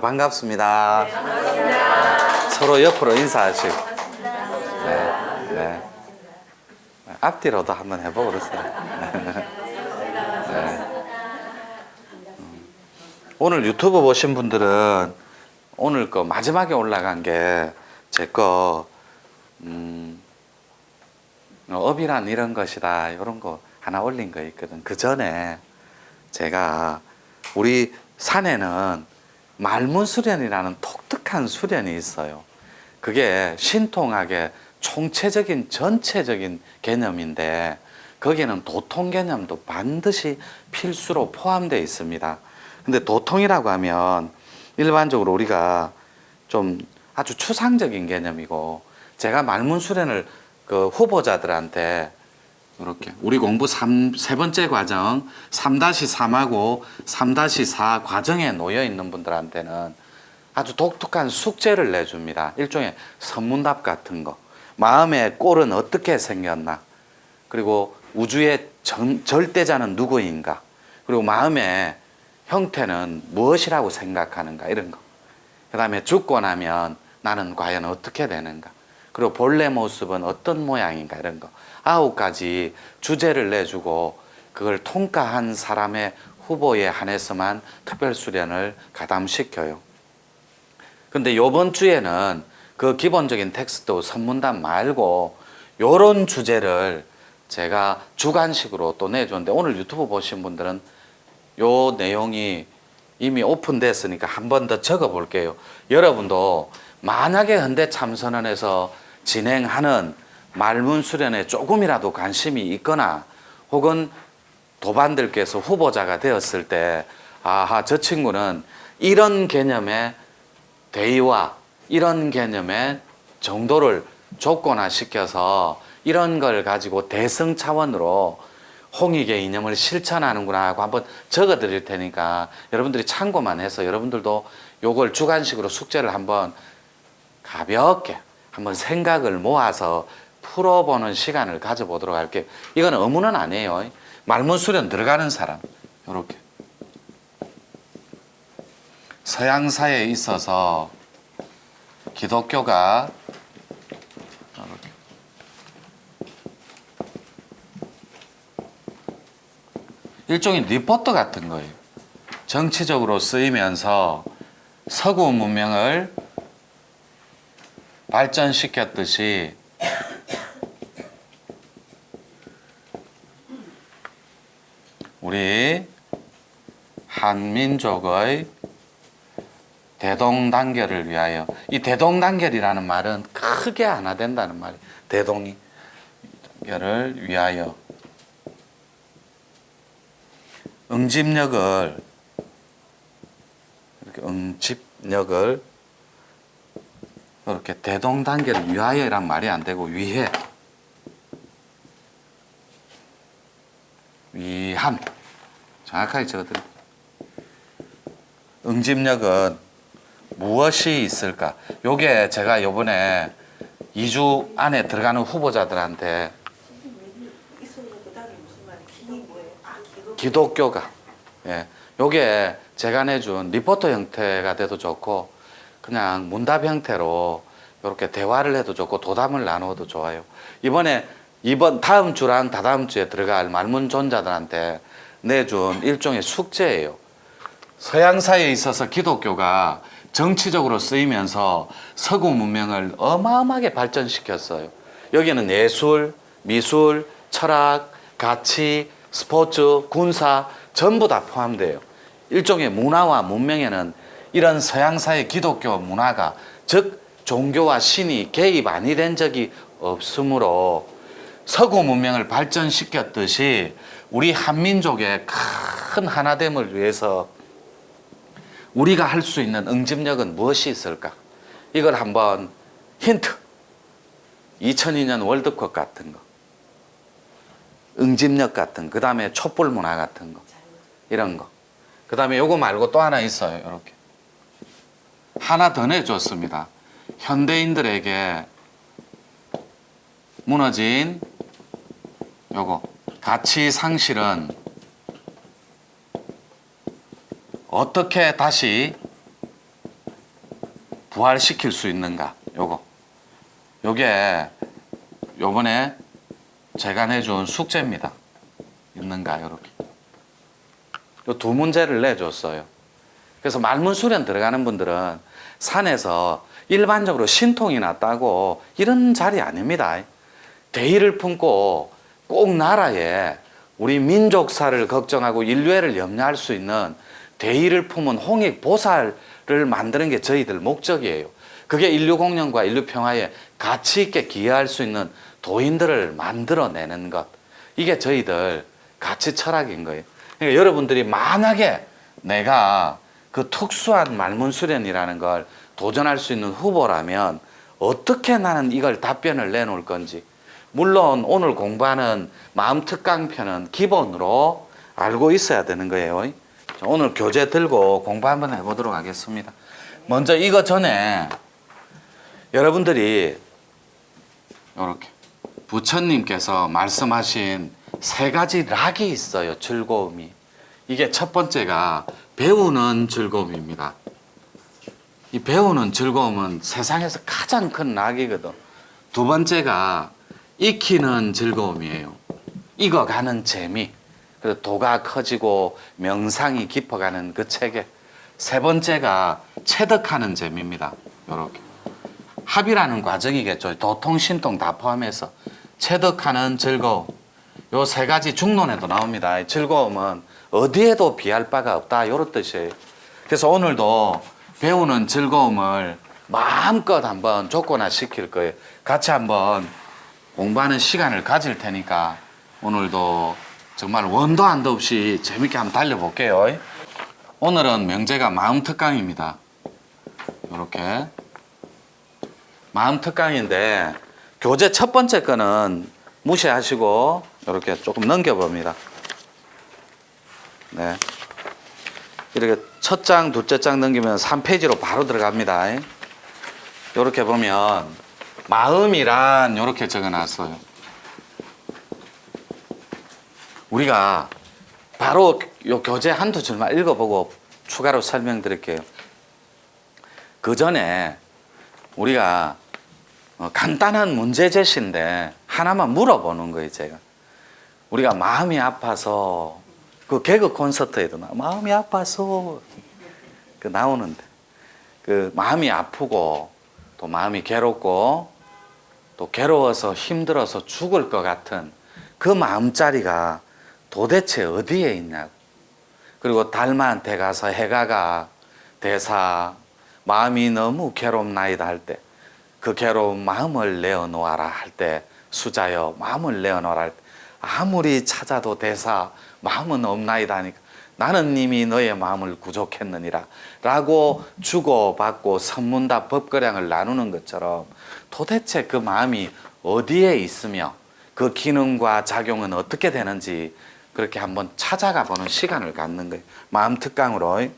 자, 반갑습니다. 서로 옆으로 인사하시고. 네, 네. 앞뒤로도 한번 해보고 그러세요. 네. 음. 오늘 유튜브 보신 분들은 오늘 거 마지막에 올라간 게 제 거, 음, 업이란 이런 것이다. 이런 거 하나 올린 거 있거든. 그 전에 제가 우리 산에는 말문 수련이라는 독특한 수련이 있어요. 그게 신통하게 총체적인 전체적인 개념인데 거기에는 도통 개념도 반드시 필수로 포함되어 있습니다. 근데 도통이라고 하면 일반적으로 우리가 좀 아주 추상적인 개념이고 제가 말문 수련을 그 후보자들한테 이렇게 우리 공부 3, 세 번째 과정 3-3하고 3-4 과정에 놓여 있는 분들한테는 아주 독특한 숙제를 내줍니다. 일종의 선문답 같은 거. 마음의 꼴은 어떻게 생겼나? 그리고 우주의 전, 절대자는 누구인가? 그리고 마음의 형태는 무엇이라고 생각하는가? 이런 거. 그 다음에 죽고 나면 나는 과연 어떻게 되는가? 그리고 본래 모습은 어떤 모양인가? 이런 거. 아홉 가지 주제를 내주고 그걸 통과한 사람의 후보에 한해서만 특별 수련을 가담시켜요. 근데 요번 주에는 그 기본적인 텍스트 선문단 말고 요런 주제를 제가 주간식으로 또 내줬는데 오늘 유튜브 보신 분들은 요 내용이 이미 오픈됐으니까 한 번 더 적어 볼게요. 여러분도 만약에 현대 참선원에서 진행하는 말문 수련에 조금이라도 관심이 있거나 혹은 도반들께서 후보자가 되었을 때 아하 저 친구는 이런 개념의 대의와 이런 개념의 정도를 조건화 시켜서 이런 걸 가지고 대승 차원으로 홍익의 이념을 실천하는구나 하고 한번 적어 드릴 테니까 여러분들이 참고만 해서 여러분들도 요걸 주관식으로 숙제를 한번 가볍게 한번 생각을 모아서 풀어보는 시간을 가져보도록 할게요. 이건 의무는 아니에요. 말문 수련 들어가는 사람. 요렇게. 서양사에 있어서 기독교가. 일종의 리포트 같은 거예요. 정치적으로 쓰이면서 서구 문명을 발전시켰듯이 우리 한민족의 대동단결을 위하여 이 대동단결이라는 말은 크게 하나 된다는 말이 대동이 단결을 위하여 응집력을 이렇게 응집력을 이렇게 대동단결을 위하여란 말이 안 되고 위해 위함 정확하게 적어드립니다. 응집력은 무엇이 있을까? 요게 제가 요번에 2주 안에 들어가는 후보자들한테 기독교가 예, 요게 제가 내준 리포터 형태가 돼도 좋고 그냥 문답 형태로 이렇게 대화를 해도 좋고 도담을 나누어도 좋아요. 이번에 이번 다음 주랑 다다음 주에 들어갈 말문존자들한테 내준 일종의 숙제예요. 서양사에 있어서 기독교가 정치적으로 쓰이면서 서구 문명을 어마어마하게 발전시켰어요. 여기는 예술, 미술, 철학, 가치, 스포츠, 군사 전부 다 포함돼요. 일종의 문화와 문명에는 이런 서양사의 기독교 문화가 즉 종교와 신이 개입 아니 된 적이 없으므로 서구 문명을 발전시켰듯이 우리 한민족의 큰 하나됨을 위해서 우리가 할 수 있는 응집력은 무엇이 있을까? 이걸 한번 힌트. 2002년 월드컵 같은 거. 응집력 같은 거. 그 다음에 촛불 문화 같은 거. 이런 거. 그 다음에 요거 말고 또 하나 있어요. 이렇게. 하나 더 내줬습니다. 현대인들에게 무너진 요거. 가치 상실은 어떻게 다시 부활시킬 수 있는가? 요거. 요게 요번에 제가 내준 숙제입니다. 있는가 요렇게. 요 두 문제를 내줬어요. 그래서 말문 수련 들어가는 분들은 산에서 일반적으로 신통이 났다고 이런 자리 아닙니다. 대의를 품고 꼭 나라에 우리 민족사를 걱정하고 인류애를 염려할 수 있는 대의를 품은 홍익 보살을 만드는 게 저희들 목적이에요. 그게 인류 공연과 인류 평화에 가치 있게 기여할 수 있는 도인들을 만들어내는 것. 이게 저희들 가치 철학인 거예요. 그러니까 여러분들이 만약에 내가 그 특수한 말문 수련이라는 걸 도전할 수 있는 후보라면 어떻게 나는 이걸 답변을 내놓을 건지 물론 오늘 공부하는 마음 특강편은 기본으로 알고 있어야 되는 거예요. 자, 오늘 교재 들고 공부 한번 해보도록 하겠습니다. 먼저 이거 전에 여러분들이 이렇게 부처님께서 말씀하신 세 가지 락이 있어요. 즐거움이. 이게 첫 번째가 배우는 즐거움입니다. 이 배우는 즐거움은 세상에서 가장 큰 락이거든. 두 번째가 익히는 즐거움이에요. 익어가는 재미. 그래서 도가 커지고 명상이 깊어가는 그 체계. 세 번째가 체득하는 재미입니다. 요렇게. 합이라는 과정이겠죠. 도통, 신통 다 포함해서 체득하는 즐거움. 요 세 가지 중론에도 나옵니다. 즐거움은 어디에도 비할 바가 없다. 요런 뜻이에요. 그래서 오늘도 배우는 즐거움을 마음껏 한번 조건화 시킬 거예요. 같이 한번 공부하는 시간을 가질 테니까 오늘도 정말 원도 한도 없이 재밌게 한번 달려볼게요. 오늘은 명제가 마음 특강입니다. 이렇게 마음 특강인데 교재 첫 번째 거는 무시하시고 이렇게 조금 넘겨봅니다. 네. 이렇게 첫 장, 둘째 장 넘기면 3페이지로 바로 들어갑니다. 이렇게 보면 마음이란 이렇게 적어놨어요. 우리가 바로 요 교재 한두 줄만 읽어보고 추가로 설명드릴게요. 그 전에 우리가 어, 간단한 문제 제시인데 하나만 물어보는 거예요, 제가. 우리가 마음이 아파서 그 개그 콘서트에도 나 마음이 아파서 그 나오는데 그 마음이 아프고 또 마음이 괴롭고 또 괴로워서 힘들어서 죽을 것 같은 그 마음자리가 도대체 어디에 있냐고. 그리고 달마한테 가서 해가가 대사 마음이 너무 괴롭나이다 할 때 그 괴로운 마음을 내어놓아라 할 때 수자여 마음을 내어놓아라 할 때 아무리 찾아도 대사 마음은 없나이다 하니까 나는 이미 너의 마음을 구족했느니라 라고 주고받고 선문답 법거량을 나누는 것처럼 도대체 그 마음이 어디에 있으며 그 기능과 작용은 어떻게 되는지 그렇게 한번 찾아가 보는 시간을 갖는 거예요. 마음 특강으로.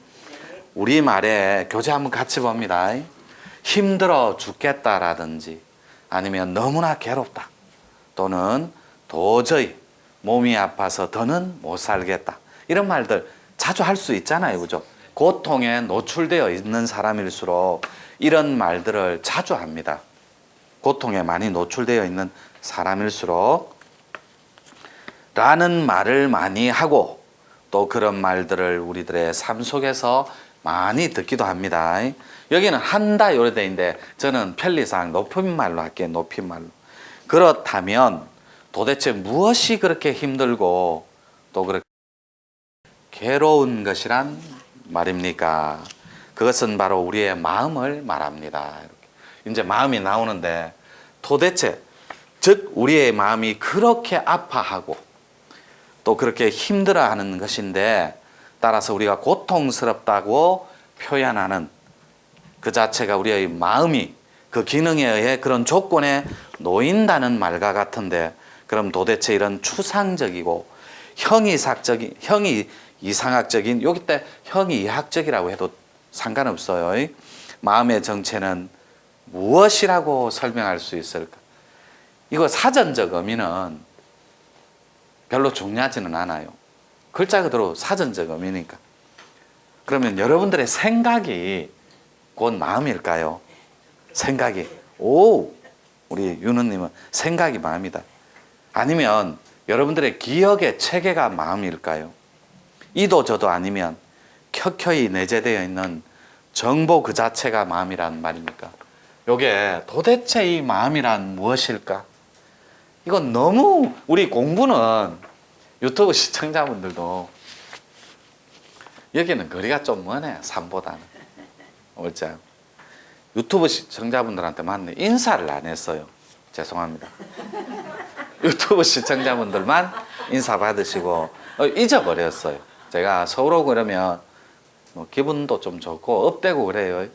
우리 말에 교재 한번 같이 봅니다. 힘들어 죽겠다라든지 아니면 너무나 괴롭다 또는 도저히 몸이 아파서 더는 못 살겠다 이런 말들 자주 할 수 있잖아요 그죠 고통에 노출되어 있는 사람일수록 이런 말들을 자주 합니다 고통에 많이 노출되어 있는 사람일수록 라는 말을 많이 하고 또 그런 말들을 우리들의 삶 속에서 많이 듣기도 합니다. 여기는 한다 요래 있는데 저는 편리상 높임말로 할게요. 높임말로. 그렇다면 도대체 무엇이 그렇게 힘들고 또 그렇게 괴로운 것이란 말입니까? 그것은 바로 우리의 마음을 말합니다. 이렇게. 이제 마음이 나오는데 도대체 즉 우리의 마음이 그렇게 아파하고 또 그렇게 힘들어하는 것인데 따라서 우리가 고통스럽다고 표현하는 그 자체가 우리의 마음이 그 기능에 의해 그런 조건에 놓인다는 말과 같은데 그럼 도대체 이런 추상적이고 형이삭적인 형이 이상학적인 여기 때 형이 이학적이라고 해도 상관없어요. 마음의 정체는 무엇이라고 설명할 수 있을까? 이거 사전적 의미는 별로 중요하지는 않아요. 글자 그대로 사전적 의미니까. 그러면 여러분들의 생각이 곧 마음일까요? 생각이. 오, 우리 윤우님은 생각이 마음이다. 아니면 여러분들의 기억의 체계가 마음일까요? 이도 저도 아니면 켜켜이 내재되어 있는 정보 그 자체가 마음이란 말입니까? 요게 도대체 이 마음이란 무엇일까? 이건 너무 우리 공부는 유튜브 시청자분들도 여기는 거리가 좀 머네 산보다는 옳죠? 유튜브 시청자분들한테 만나 인사를 안 했어요. 죄송합니다. 유튜브 시청자분들만 인사 받으시고 어, 잊어버렸어요. 제가 서울 오고 그러면 뭐 기분도 좀 좋고 업되고 그래요.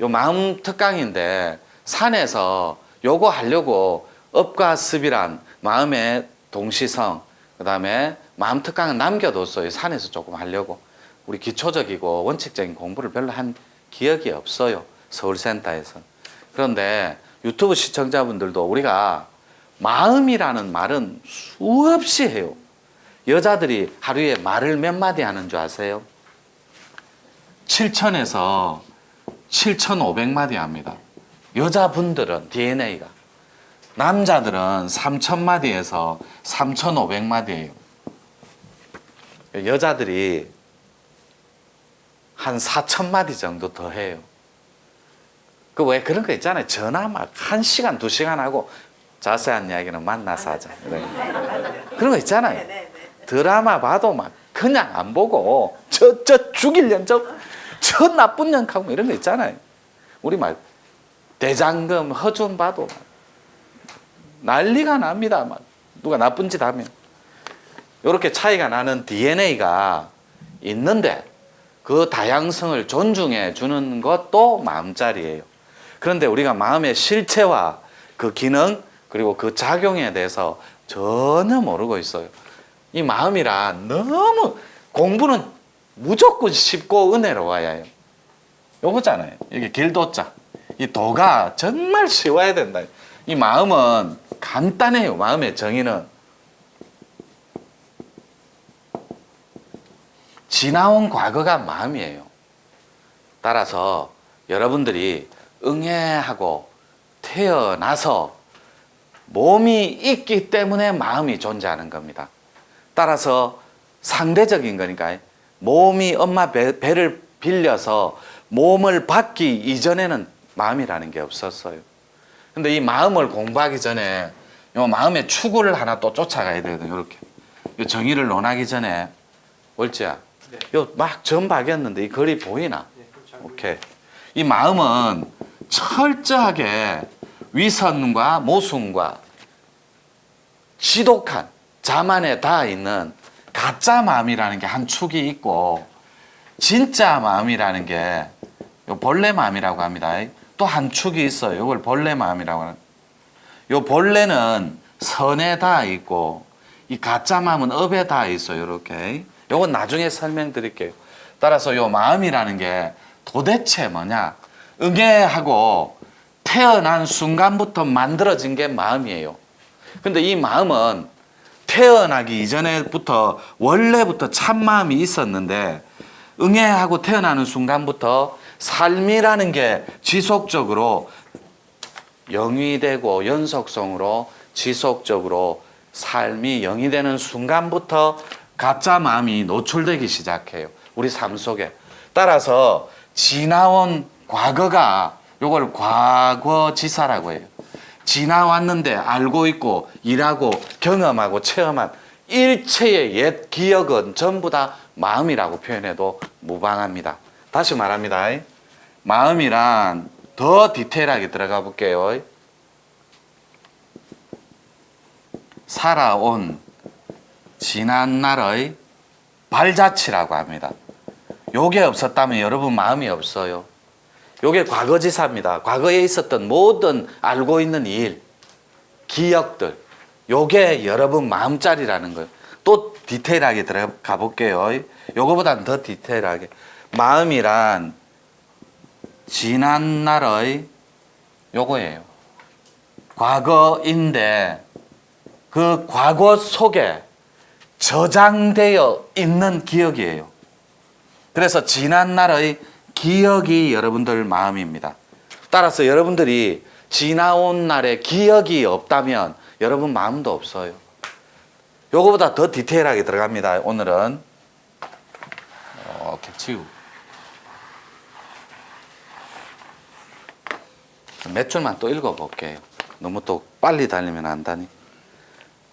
요 마음 특강인데 산에서 요거 하려고 업과 습이란 마음의 동시성 그다음에 마음 특강은 남겨뒀어요. 산에서 조금 하려고 우리 기초적이고 원칙적인 공부를 별로 한 기억이 없어요. 서울센터에서. 그런데 유튜브 시청자분들도 우리가 마음이라는 말은 수없이 해요. 여자들이 하루에 말을 몇 마디 하는 줄 아세요? 7천에서 7,500마디 합니다. 여자분들은 DNA가. 남자들은 3,000마디에서 3,500마디예요. 여자들이 한 4,000마디 정도 더 해요. 그 왜 그런 거 있잖아요. 전화 막한 시간, 두 시간 하고 자세한 이야기는 만나서 하자. 그래. 그런 거 있잖아요. 드라마 봐도 막 그냥 안 보고 저, 저 죽일 년, 저, 저 나쁜 년 하고 이런 거 있잖아요. 우리 말 대장금, 허준 봐도 막 난리가 납니다. 막 누가 나쁜 짓 하면. 이렇게 차이가 나는 DNA가 있는데 그 다양성을 존중해 주는 것도 마음자리예요. 그런데 우리가 마음의 실체와 그 기능 그리고 그 작용에 대해서 전혀 모르고 있어요. 이 마음이란 너무 공부는 무조건 쉽고 은혜로워야 해요. 요거잖아요. 이게 길도자. 이 도가 정말 쉬워야 된다. 이 마음은 간단해요. 마음의 정의는. 지나온 과거가 마음이에요. 따라서 여러분들이 응애하고 태어나서 몸이 있기 때문에 마음이 존재하는 겁니다. 따라서 상대적인 거니까 몸이 엄마 배, 배를 빌려서 몸을 받기 이전에는 마음이라는 게 없었어요. 근데 이 마음을 공부하기 전에 요 마음의 추구를 하나 또 쫓아가야 되거든요. 이렇게. 요 정의를 논하기 전에 월지야. 네. 요막 점 박였는데 이 글이 보이나? 네, 잘 오케이. 이 마음은 철저하게 위선과 모순과 지독한 자만에 닿아 있는 가짜 마음이라는 게 한 축이 있고 진짜 마음이라는 게요 본래 마음이라고 합니다. 또 한 축이 있어요. 이걸 본래 마음이라고 하는. 요 본래는 선에 닿아 있고 이 가짜 마음은 업에 닿아 있어요. 이렇게. 요건 나중에 설명드릴게요. 따라서 요 마음이라는 게 도대체 뭐냐? 응애하고 태어난 순간부터 만들어진 게 마음이에요. 근데 이 마음은 태어나기 이전에부터 원래부터 참 마음이 있었는데 응애하고 태어나는 순간부터 삶이라는 게 지속적으로 영위되고 연속성으로 지속적으로 삶이 영위되는 순간부터 가짜 마음이 노출되기 시작해요. 우리 삶 속에. 따라서 지나온 과거가 요걸 과거 지사라고 해요. 지나왔는데 알고 있고 일하고 경험하고 체험한 일체의 옛 기억은 전부 다 마음이라고 표현해도 무방합니다. 다시 말합니다. 마음이란 더 디테일하게 들어가 볼게요. 살아온 지난 날의 발자취라고 합니다. 요게 없었다면 여러분 마음이 없어요. 요게 과거지사입니다. 과거에 있었던 모든 알고 있는 일, 기억들, 요게 여러분 마음자리라는 거예요. 또 디테일하게 들어가 볼게요. 요거보다는 더 디테일하게. 마음이란 지난 날의 요거예요. 과거인데 그 과거 속에 저장되어 있는 기억이에요. 그래서 지난 날의 기억이 여러분들 마음입니다. 따라서 여러분들이 지나온 날에 기억이 없다면 여러분 마음도 없어요. 요거보다 더 디테일하게 들어갑니다. 오늘은 이렇게 치우. 몇 줄만 또 읽어볼게요. 너무 또 빨리 달리면 안다니.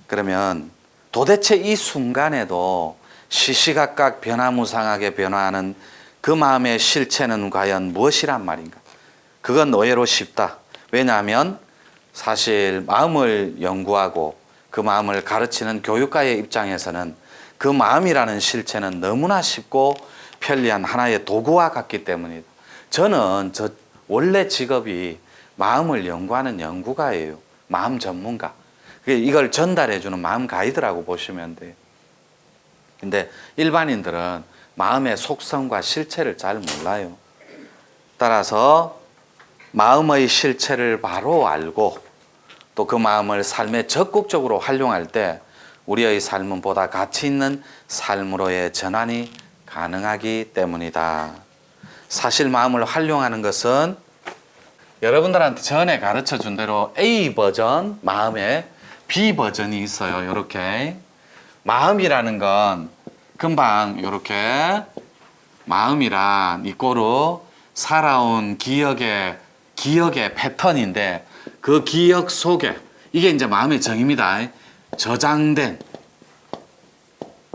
그러면 도대체 이 순간에도 시시각각 변화무쌍하게 변화하는 그 마음의 실체는 과연 무엇이란 말인가? 그건 의외로 쉽다. 왜냐하면 사실 마음을 연구하고 그 마음을 가르치는 교육가의 입장에서는 그 마음이라는 실체는 너무나 쉽고 편리한 하나의 도구와 같기 때문이다. 저는 저 원래 직업이 마음을 연구하는 연구가예요. 마음 전문가. 이걸 전달해주는 마음 가이드라고 보시면 돼요. 근데 일반인들은 마음의 속성과 실체를 잘 몰라요. 따라서 마음의 실체를 바로 알고 또 그 마음을 삶에 적극적으로 활용할 때 우리의 삶은 보다 가치 있는 삶으로의 전환이 가능하기 때문이다. 사실 마음을 활용하는 것은 여러분들한테 전에 가르쳐 준 대로 A 버전, 마음의 B 버전이 있어요. 이렇게. 마음이라는 건 금방 이렇게 마음이란 이꼬로 살아온 기억의 기억의 패턴인데 그 기억 속에 이게 이제 마음의 정입니다. 저장된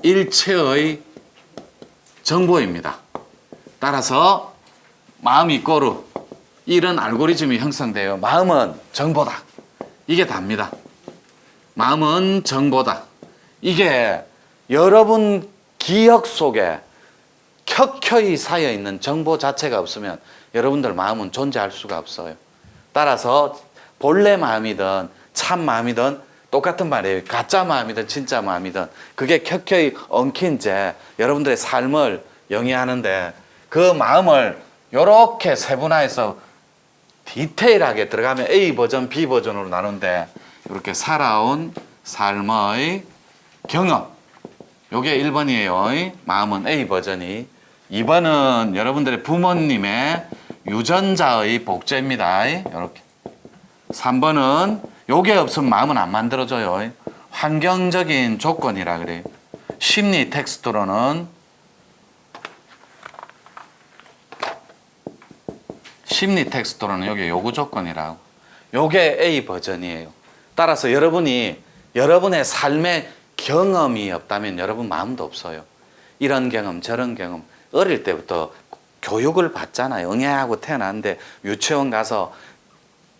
일체의 정보입니다. 따라서 마음이 꼬루 이런 알고리즘이 형성돼요. 마음은 정보다. 이게 답니다. 마음은 정보다. 이게 여러분 기억 속에 켜켜이 쌓여 있는 정보 자체가 없으면 여러분들 마음은 존재할 수가 없어요. 따라서 본래 마음이든 참 마음이든 똑같은 말이에요. 가짜 마음이든 진짜 마음이든 그게 켜켜이 엉킨 채 여러분들의 삶을 영위하는데 그 마음을 이렇게 세분화해서 디테일하게 들어가면 A 버전, B 버전으로 나누는데 이렇게 살아온 삶의 경험. 요게 1번이에요. 마음은 A 버전이. 2번은 여러분들의 부모님의 유전자의 복제입니다. 이렇게. 3번은 요게 없으면 마음은 안 만들어져요. 환경적인 조건이라 그래요. 심리 텍스트로는 심리 텍스트로는 요게 요구 조건이라고. 요게 A 버전이에요. 따라서 여러분이 여러분의 삶의 경험이 없다면 여러분 마음도 없어요. 이런 경험, 저런 경험. 어릴 때부터 교육을 받잖아요. 응애하고 태어났는데 유치원 가서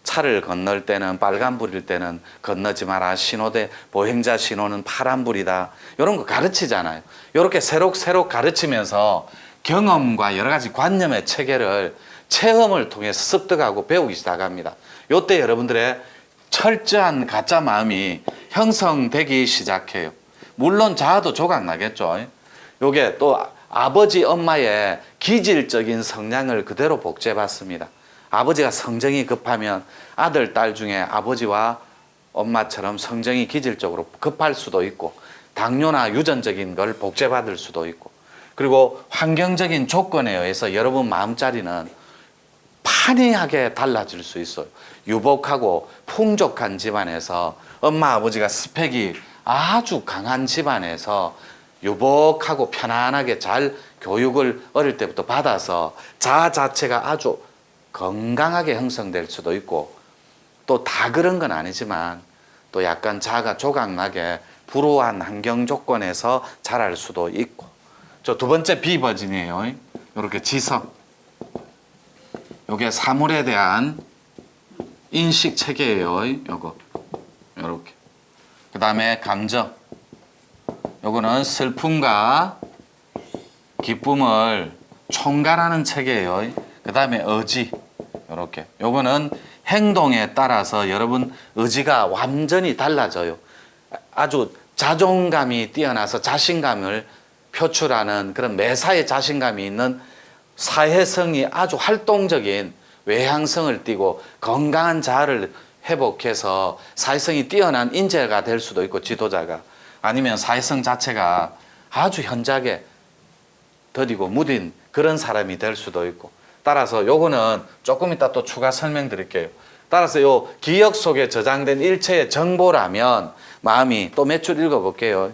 차를 건널 때는 빨간불일 때는 건너지 마라. 신호대 보행자 신호는 파란불이다. 이런 거 가르치잖아요. 이렇게 새록새록 가르치면서 경험과 여러 가지 관념의 체계를 체험을 통해서 습득하고 배우기 시작합니다. 요때 여러분들의 철저한 가짜 마음이 형성되기 시작해요. 물론 자아도 조각 나겠죠. 요게 또 아버지 엄마의 기질적인 성향을 그대로 복제받습니다. 아버지가 성정이 급하면 아들, 딸 중에 아버지와 엄마처럼 성정이 기질적으로 급할 수도 있고 당뇨나 유전적인 걸 복제받을 수도 있고 그리고 환경적인 조건에 의해서 여러분 마음자리는 판이하게 달라질 수 있어요. 유복하고 풍족한 집안에서 엄마 아버지가 스펙이 아주 강한 집안에서 유복하고 편안하게 잘 교육을 어릴 때부터 받아서 자아 자체가 아주 건강하게 형성될 수도 있고 또 다 그런 건 아니지만 또 약간 자아가 조각나게 불우한 환경 조건에서 자랄 수도 있고 저 두 번째 B 버전이에요. 이렇게 지성. 요게 사물에 대한 인식 체계예요. 요거. 요렇게. 그다음에 감정. 요거는 슬픔과 기쁨을 총괄하는 체계예요. 그다음에 의지. 요렇게. 요거는 행동에 따라서 여러분 의지가 완전히 달라져요. 아주 자존감이 뛰어나서 자신감을 표출하는 그런 매사에 자신감이 있는 사회성이 아주 활동적인 외향성을 띠고 건강한 자아를 회복해서 사회성이 뛰어난 인재가 될 수도 있고 지도자가 아니면 사회성 자체가 아주 현작에 더디고 무딘 그런 사람이 될 수도 있고 따라서 요거는 조금 이따 또 추가 설명드릴게요. 따라서 요 기억 속에 저장된 일체의 정보라면 마음이 또 몇 줄 읽어볼게요.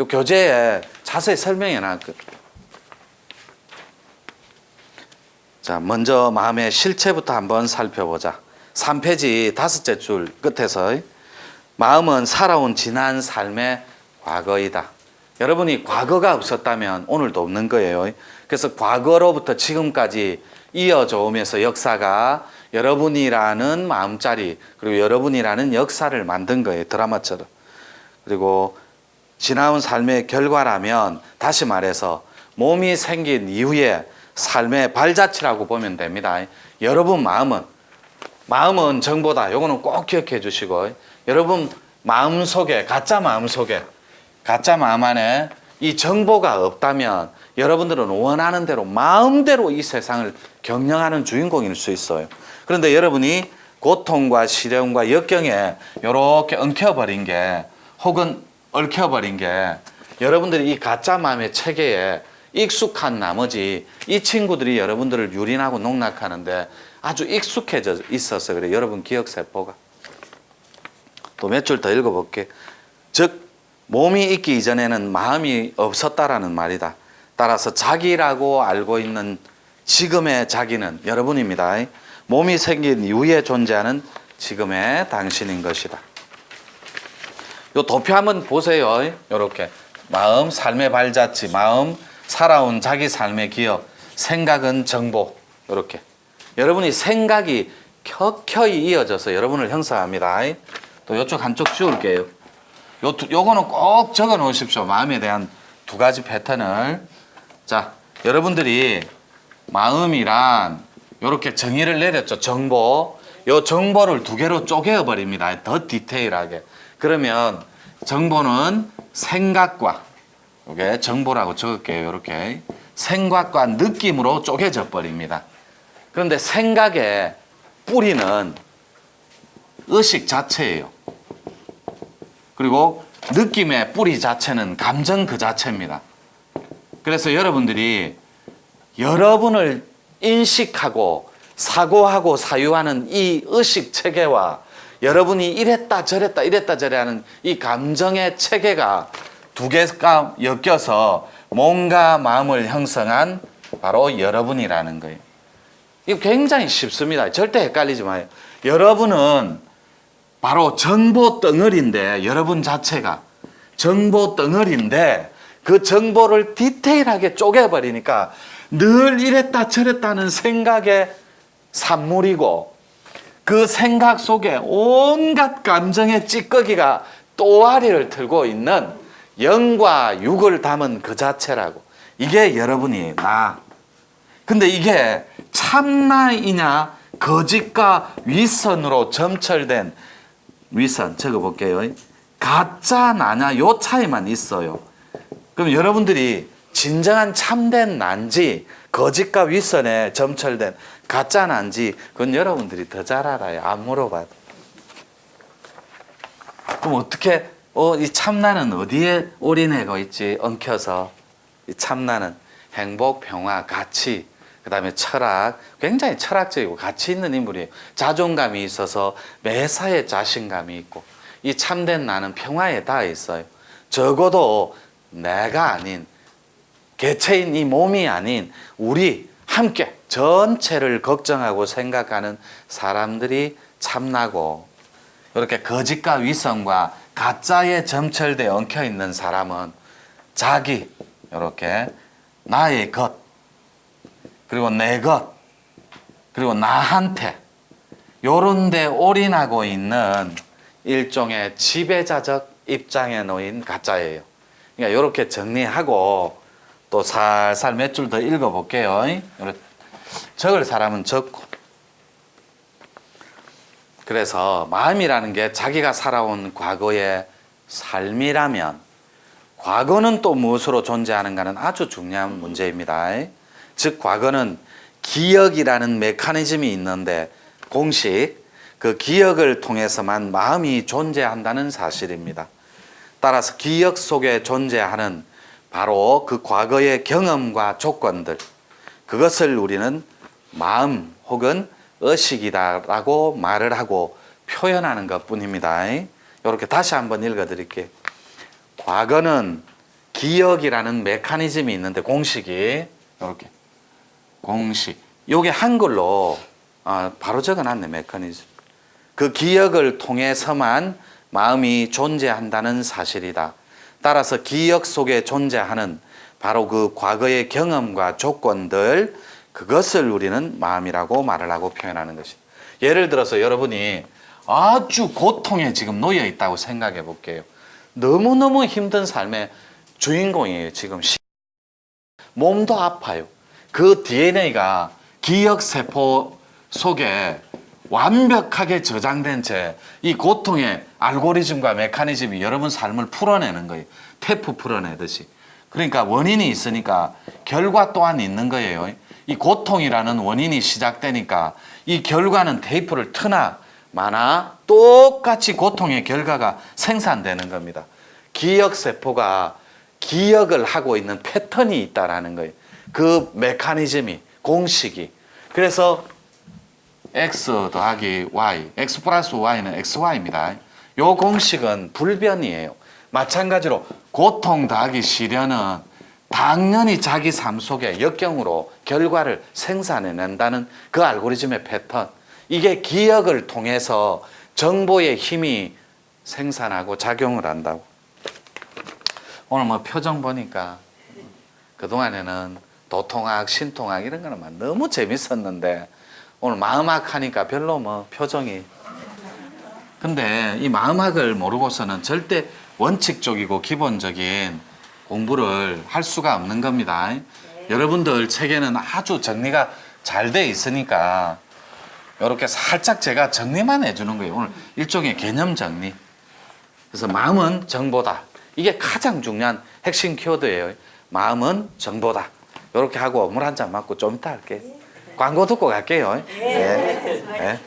요 교재에 자세히 설명해 놨거든. 자, 먼저 마음의 실체부터 한번 살펴보자. 3페이지 다섯째 줄 끝에서 마음은 살아온 지난 삶의 과거이다. 여러분이 과거가 없었다면 오늘도 없는 거예요. 그래서 과거로부터 지금까지 이어져 오면서 역사가 여러분이라는 마음자리 그리고 여러분이라는 역사를 만든 거예요. 드라마처럼. 그리고 지나온 삶의 결과라면 다시 말해서 몸이 생긴 이후에 삶의 발자취라고 보면 됩니다. 여러분 마음은 마음은 정보다. 요거는 꼭 기억해 주시고 여러분 마음 속에 가짜 마음 속에 가짜 마음 안에 이 정보가 없다면 여러분들은 원하는 대로 마음대로 이 세상을 경영하는 주인공일 수 있어요. 그런데 여러분이 고통과 시련과 역경에 이렇게 엉켜버린 게 혹은 얽혀버린 게 여러분들이 이 가짜 마음의 체계에 익숙한 나머지 이 친구들이 여러분들을 유린하고 농락하는데 아주 익숙해져 있어서 그래. 여러분 기억 세포가. 또 몇 줄 더 읽어볼게. 즉 몸이 있기 이전에는 마음이 없었다라는 말이다. 따라서 자기라고 알고 있는 지금의 자기는 여러분입니다. 몸이 생긴 이후에 존재하는 지금의 당신인 것이다. 요 도표 한번 보세요. 요렇게. 마음, 삶의 발자취, 마음, 살아온 자기 삶의 기억, 생각은 정보. 요렇게 여러분이 생각이 켜켜이 이어져서 여러분을 형성합니다. 또 요쪽 한쪽 지울게요. 요 두- 요거는 꼭 적어 놓으십시오. 마음에 대한 두 가지 패턴을. 자, 여러분들이 마음이란 요렇게 정의를 내렸죠. 정보. 요 정보를 두 개로 쪼개어 버립니다. 더 디테일하게. 그러면 정보는 생각과 이게 정보라고 적을게요. 이렇게 생각과 느낌으로 쪼개져 버립니다. 그런데 생각의 뿌리는 의식 자체예요. 그리고 느낌의 뿌리 자체는 감정 그 자체입니다. 그래서 여러분들이 여러분을 인식하고 사고하고 사유하는 이 의식 체계와 여러분이 이랬다 저랬다 이랬다 저래 하는 이 감정의 체계가 두 개가 엮여서 몸과 마음을 형성한 바로 여러분이라는 거예요. 이거 굉장히 쉽습니다. 절대 헷갈리지 마요. 여러분은 바로 정보 덩어리인데 여러분 자체가 정보 덩어리인데 그 정보를 디테일하게 쪼개버리니까 늘 이랬다 저랬다는 생각의 산물이고 그 생각 속에 온갖 감정의 찌꺼기가 또아리를 틀고 있는 영과 육을 담은 그 자체라고 이게 여러분이 나 근데 이게 참나이냐 거짓과 위선으로 점철된 위선 적어볼게요. 가짜 나냐 요 차이만 있어요. 그럼 여러분들이 진정한 참된 난지 거짓과 위선에 점철된 가짜 난지 그건 여러분들이 더 잘 알아요. 안 물어봐도. 그럼 어떻게 어, 이 참나는 어디에 올인하고 있지? 엉켜서 이 참나는 행복, 평화, 가치, 그 다음에 철학, 굉장히 철학적이고 가치 있는 인물이에요. 자존감이 있어서 매사에 자신감이 있고, 이 참된 나는 평화에 닿아 있어요. 적어도 내가 아닌, 개체인 이 몸이 아닌 우리 함께 전체를 걱정하고 생각하는 사람들이 참나고, 이렇게 거짓과 위선과 가짜에 점철돼 엉켜 있는 사람은 자기, 이렇게 나의 것, 그리고 내 것, 그리고 나한테 요런 데 올인하고 있는 일종의 지배자적 입장에 놓인 가짜예요. 그러니까 이렇게 정리하고 또 살살 몇 줄 더 읽어볼게요. 적을 사람은 적고. 그래서 마음이라는 게 자기가 살아온 과거의 삶이라면 과거는 또 무엇으로 존재하는가는 아주 중요한 문제입니다. 즉 과거는 기억이라는 메커니즘이 있는데 공식 그 기억을 통해서만 마음이 존재한다는 사실입니다. 따라서 기억 속에 존재하는 바로 그 과거의 경험과 조건들 그것을 우리는 마음 혹은 의식이다라고 말을 하고 표현하는 것 뿐입니다. 이렇게 다시 한번 읽어 드릴게요. 과거는 기억이라는 메커니즘이 있는데 공식이 이렇게 공식 요게 한글로 아, 바로 적어놨네 메커니즘 그 기억을 통해서만 마음이 존재한다는 사실이다 따라서 기억 속에 존재하는 바로 그 과거의 경험과 조건들 그것을 우리는 마음이라고 말을 하고 표현하는 것이 예를 들어서 여러분이 아주 고통에 지금 놓여 있다고 생각해 볼게요 너무너무 힘든 삶의 주인공이에요 지금 시- 몸도 아파요. 그 DNA가 기억 세포 속에 완벽하게 저장된 채 이 고통의 알고리즘과 메커니즘이 여러분 삶을 풀어내는 거예요. 테프 풀어내듯이. 그러니까 원인이 있으니까 결과 또한 있는 거예요. 이 고통이라는 원인이 시작되니까 이 결과는 테이프를 트나 마나 똑같이 고통의 결과가 생산되는 겁니다. 기억 세포가 기억을 하고 있는 패턴이 있다라는 거예요. 그 메커니즘이 공식이 그래서 x 더하기 y, x 플러스 y는 xy입니다. 요 공식은 불변이에요. 마찬가지로 고통 더하기 시련은 당연히 자기 삶 속에 역경으로 결과를 생산해낸다는 그 알고리즘의 패턴. 이게 기억을 통해서 정보의 힘이 생산하고 작용을 한다고. 오늘 뭐 표정 보니까 그동안에는 도통학, 신통학 이런 거는 막 너무 재밌었는데 오늘 마음학 하니까 별로 뭐 표정이 근데 이 마음학을 모르고서는 절대 원칙적이고 기본적인 공부를 할 수가 없는 겁니다. 여러분들 책에는 아주 정리가 잘 돼 있으니까 이렇게 살짝 제가 정리만 해주는 거예요. 오늘 일종의 개념 정리. 그래서 마음은 정보다. 이게 가장 중요한 핵심 키워드예요. 마음은 정보다. 이렇게 하고 물 한 잔 맞고 좀 이따 할게요. 광고 듣고 갈게요. 네. 네.